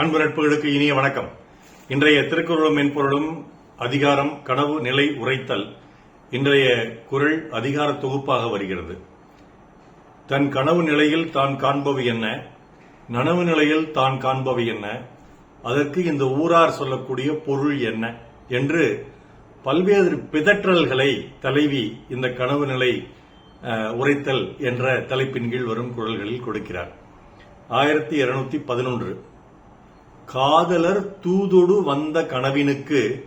அன்பு நட்புகளுக்கு இனிய வணக்கம். இன்றைய திருக்குறளும் மென்பொருளும் அதிகாரம் கனவு நிலை உரைத்தல் இன்றைய குரல் அதிகார தொகுப்பாக வருகிறது. தன் கனவு நிலையில் தான் காண்பவை என்ன? நனவு நிலையில் தான் காண்பவை என்ன? அதற்கு இந்த ஊரார் சொல்லக்கூடிய பொருள் என்ன? என்று பல்வேறு பிதற்றல்களை தலைவி இந்த கனவு நிலை அஹ், உரைத்தல் என்ற தலைப்பின் கீழ் வரும் குரல்களில் கொடுக்கிறார். ஆயிரத்தி இருநூத்தி பதினொன்று. காதலர் தூதொடு வந்த கனவினுக்கு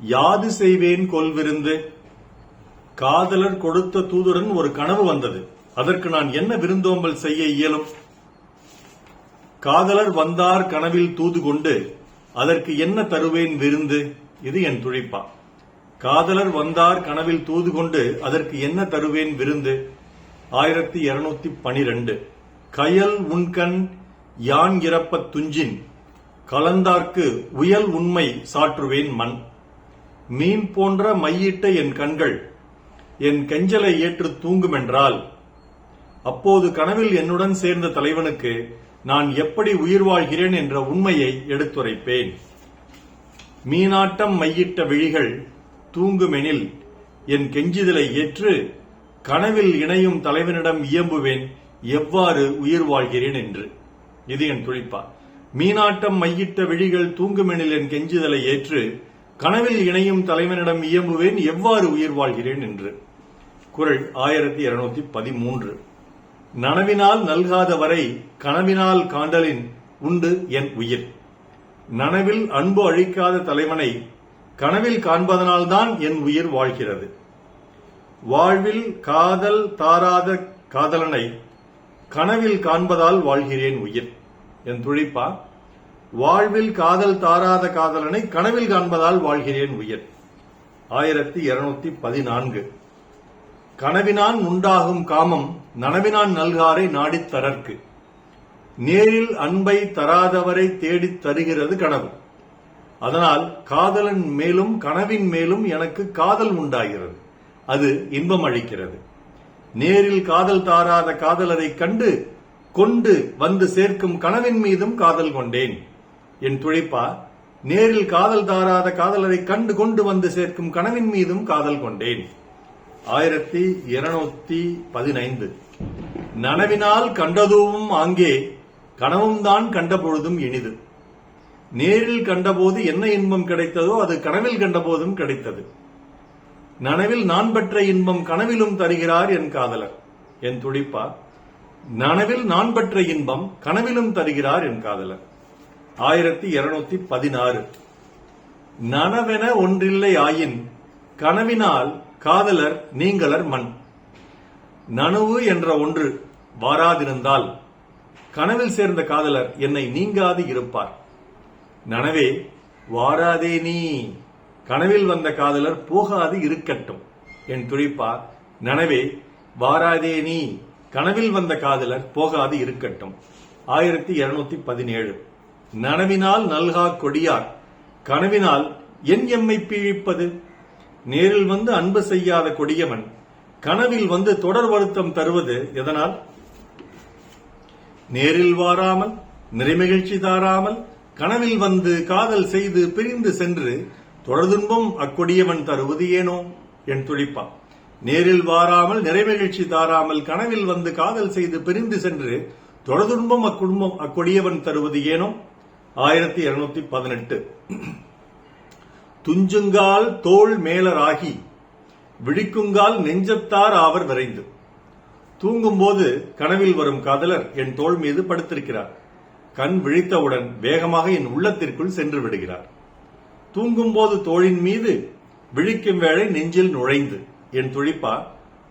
யாது செய்வேன் கொல்விருந்து காதலர் கொடுத்த தூதுடன் ஒரு கனவு வந்தது. அதற்கு நான் என்ன விருந்தோம்பல் செய்ய இயலும்? காதலர் வந்தார் கனவில் தூது கொண்டு அதற்கு என்ன தருவேன் விருந்து? இது என் துழிப்பா. காதலர் வந்தார் கனவில் தூது கொண்டு அதற்கு என்ன தருவேன் விருந்து? ஆயிரத்தி இருநூத்தி பனிரெண்டு. கயல் உண்கண் யான் இறப்பத் துஞ்சின்? கலந்தார்க்கு உயல் உண்மை சாற்றுவேன் மண். மீன் போன்ற மையிட்ட என் கண்கள் என் கெஞ்சலை ஏற்று தூங்குமென்றால் அப்போது கனவில் என்னுடன் சேர்ந்த தலைவனுக்கு நான் எப்படி உயிர் வாழ்கிறேன் என்ற உண்மையை எடுத்துரைப்பேன். மீனாட்டம் மையிட்ட விழிகள் தூங்குமெனில் என் கெஞ்சுதலை ஏற்று கனவில் இணையும் தலைவனிடம் இயம்புவேன் எவ்வாறு உயிர் வாழ்கிறேன் என்று. இது என் துளிப்பா மீனாட்டம் மையிட்ட விழிகள் தூங்குமெனில் என் கெஞ்சுதலை ஏற்று கனவில் இணையும் தலைவனிடம் இயம்புவேன் எவ்வாறு உயிர் வாழ்கிறேன் என்று. குரல் ஆயிரத்தி இருநூத்தி பதிமூன்று. நனவினால் நல்காத வரை கனவினால் காண்டலின் உண்டு என் உயிர். நனவில் அன்பு அழிக்காத தலைவனை கனவில் காண்பதனால்தான் என் உயிர் வாழ்கிறது. வாழ்வில் காதல் தாராத காதலனை கனவில் காண்பதால் வாழ்கிறேன் உயிர். என் துழிப்பா? வாழ்வில் காதல் தாராத காதலனை கனவில் காண்பதால் வாழ்கிறேன் உயர். ஆயிரத்தி இருநூத்தி பதினான்கு. கனவினான் உண்டாகும் காமம் நனவினான் நல்காரை நாடித் தரற்கு. நேரில் அன்பை தராதவரை தேடித் தருகிறது கனவு. அதனால் காதலன் மேலும் கனவின் மேலும் எனக்கு காதல் உண்டாகிறது. அது இன்பம் அளிக்கிறது. நேரில் காதல் தாராத காதலரை கண்டு கொண்டு வந்து சேர்க்கும் கனவின் மீதும் காதல் கொண்டேன். என் துழைப்பா நேரில் காதல் தாராத காதலரை கண்டு கொண்டு வந்து சேர்க்கும் கனவின் மீதும் காதல் கொண்டேன். ஆயிரத்தி இருநூத்தி பதினைந்து. நனவினால் கண்டதுவும் ஆங்கே கனவும் தான் கண்ட பொழுதும் இனிது. நேரில் கண்டபோது என்ன இன்பம் கிடைத்ததோ அது கனவில் கண்டபோதும் கிடைத்தது. நனவில் நான் பெற்ற இன்பம் கனவிலும் தருகிறார் என் காதலர் என் துடிப்பா. நனவில் நான் பெற்ற இன்பம் கனவிலும் தருகிறார் என் காதலர். ஆயிரத்தி இருநூத்தி பதினாறு. நனவென ஒன்றில்லை ஆயின் கனவினால் காதலர் நீங்களர் மண். நனவு என்ற ஒன்று வாராதிருந்தால் கனவில் சேர்ந்த காதலர் என்னை நீங்காது இருப்பார். நனவே வாராதே நீ கனவில் வந்த காதலர் போகாது இருக்கட்டும் என் துடிப்பார் நனவே வாராதே நீ கனவில் வந்த காதலர் போகாது இருக்கட்டும். ஆயிரத்தி இருநூத்தி பதினேழு. நனவினால் நல்கா கொடியார். கனவினால் என் எம்மை பீழிப்பது. நேரில் வந்து அன்பு செய்யாத கொடியவன். கனவில் வந்து தொடர் வருத்தம் தருவது எதனால்? நேரில் வாராமல் நிறைமகிழ்ச்சி தாராமல் கனவில் வந்து காதல் செய்து பிரிந்து சென்று தொடர்துன்பம் அக்கொடியவன் தருவது ஏனோ? என் துடிப்பா. நேரில் வாராமல் நிறைமகிழ்ச்சி தாராமல் கனவில் வந்து காதல் செய்து பிரிந்து சென்று தொடர்துன்பம் அக்குடும்பம் அக்கொடியவன் தருவது ஏனோ? ஆயிரத்தி இருநூத்தி பதினெட்டு. துஞ்சுங்கால் தோள் மேலராகி விழிக்குங்கால் நெஞ்சத்தார் ஆவர் விரைந்து. தூங்கும்போது கனவில் வரும் காதலர் என் தோள் மீது படுத்திருக்கிறார். கண் விழித்தவுடன் வேகமாக என் உள்ளத்திற்குள் சென்று விடுகிறார். தூங்கும்போது தோளின் மீது விழிக்கும் வேளை நெஞ்சில் நுழைந்து. என் துழிப்பா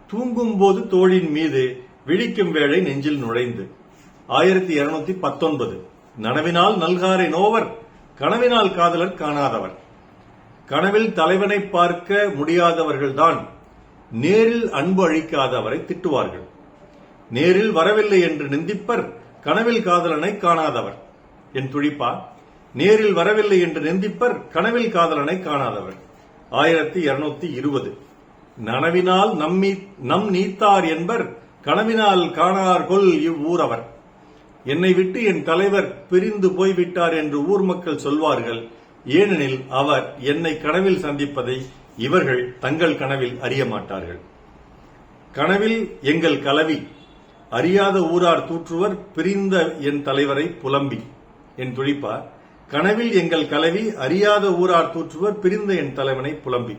தூங்கும்போது தோளின் மீது விழிக்கும் வேளை நெஞ்சில் நுழைந்து. ஆயிரத்தி இருநூத்தி பத்தொன்பது. நனவினால் நல்காரை நோவர் கனவினால் காதலர் காணாதவர் கனவில் தலைவனை பார்க்க முடியாதவர்கள்தான் நேரில் அன்பு அழிக்காதவரை திட்டுவார்கள். நேரில் வரவில்லை என்று நிந்திப்பர் கனவில் காதலனை காணாதவர். என் துடிப்பா நேரில் வரவில்லை என்று நிந்திப்பர் கனவில் காதலனை காணாதவர். ஆயிரத்தி இருநூத்தி இருபது. நனவினால் நம்மி நம் நீத்தார் என்பர் கனவினால் காணார்கொள் இவ்வூரவர். என்னை விட்டு என் தலைவர் பிரிந்து போய்விட்டார் என்று ஊர் மக்கள் சொல்வார்கள். ஏனெனில் அவர் என்னை கனவில் சந்திப்பதை இவர்கள் தங்கள் கனவில் அறிய மாட்டார்கள். கனவில் எங்கள் கலவி அறியாத ஊரார் தூற்றுவர் பிரிந்த என் தலைவரை புலம்பி. என் துடிப்பா கனவில் எங்கள் கலவி அறியாத ஊரார் தூற்றுவர் பிரிந்த என் தலைவனை புலம்பி.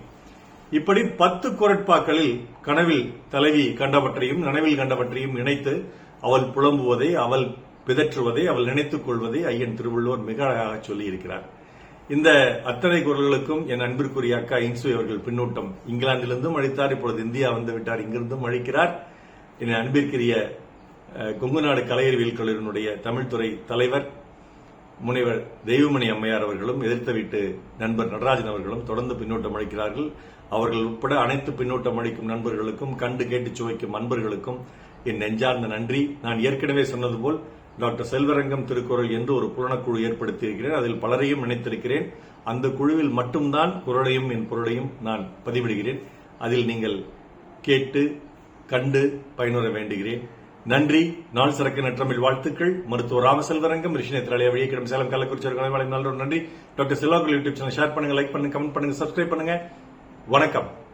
இப்படி பத்து குரட்பாக்களில் கனவில் தலைவி கண்டவற்றையும் நனவில் கண்டவற்றையும் இணைத்து அவள் புலம்புவதை அவள் பிதற்றுவதை அவள் நினைத்துக் கொள்வதை ஐயன் திருவள்ளுவர் மிக அழகாக சொல்லியிருக்கிறார். இந்த அத்தனை குரல்களுக்கும் என் அன்பிற்குரிய அக்கா இன்சு அவர்கள் பின்னூட்டம். இங்கிலாந்திலிருந்தும் அழித்தார் இப்பொழுது இந்தியா வந்து விட்டார் இங்கிருந்தும் அழிக்கிறார் என் அன்பிற்குரிய அஹ், கொங்குநாடு கலையறிவியல் கல்லூரியினுடைய தமிழ்துறை தலைவர் முனைவர் தெய்வமணி அம்மையார் அவர்களும் எதிர்த்த வீட்டு நண்பர் நடராஜன் அவர்களும் தொடர்ந்து பின்னூட்டம் அளிக்கிறார்கள். அவர்கள் உட்பட அனைத்து பின்னூட்டம் அளிக்கும் நண்பர்களுக்கும் கண்டு கேட்டு சுவைக்கும் அன்பர்களுக்கும் என் நெஞ்சார்ந்த நன்றி. நான் ஏற்கனவே சொன்னது போல் டாக்டர் செல்வரங்கம் திருக்குறள் என்று ஒரு புலனக்குழு ஏற்படுத்தியிருக்கிறேன் அதில் பலரையும் இணைத்திருக்கிறேன். அந்த குழுவில் மட்டும்தான் குரலையும் என் பொருளையும் நான் பதிவிடுகிறேன். அதில் நீங்கள் கேட்டு கண்டு பயனுற வேண்டுகிறேன். நன்றி. நாள் சிறக்க நற்றமிழ் வாழ்த்துக்கள். மருத்துவர் ராமசெல்வரங்கம் ரிஷினேத்திராலய வழியை கிடம் சேலம் கள்ளக்குறிச்சி நல்ல நன்றி. டாக்டர் செல்வாக்குள் யூடியூப் சேனல் ஷேர் பண்ணுங்க லைக் பண்ணுங்க கமெண்ட் பண்ணுங்க சப்ஸ்கிரைப் பண்ணுங்க. வணக்கம்.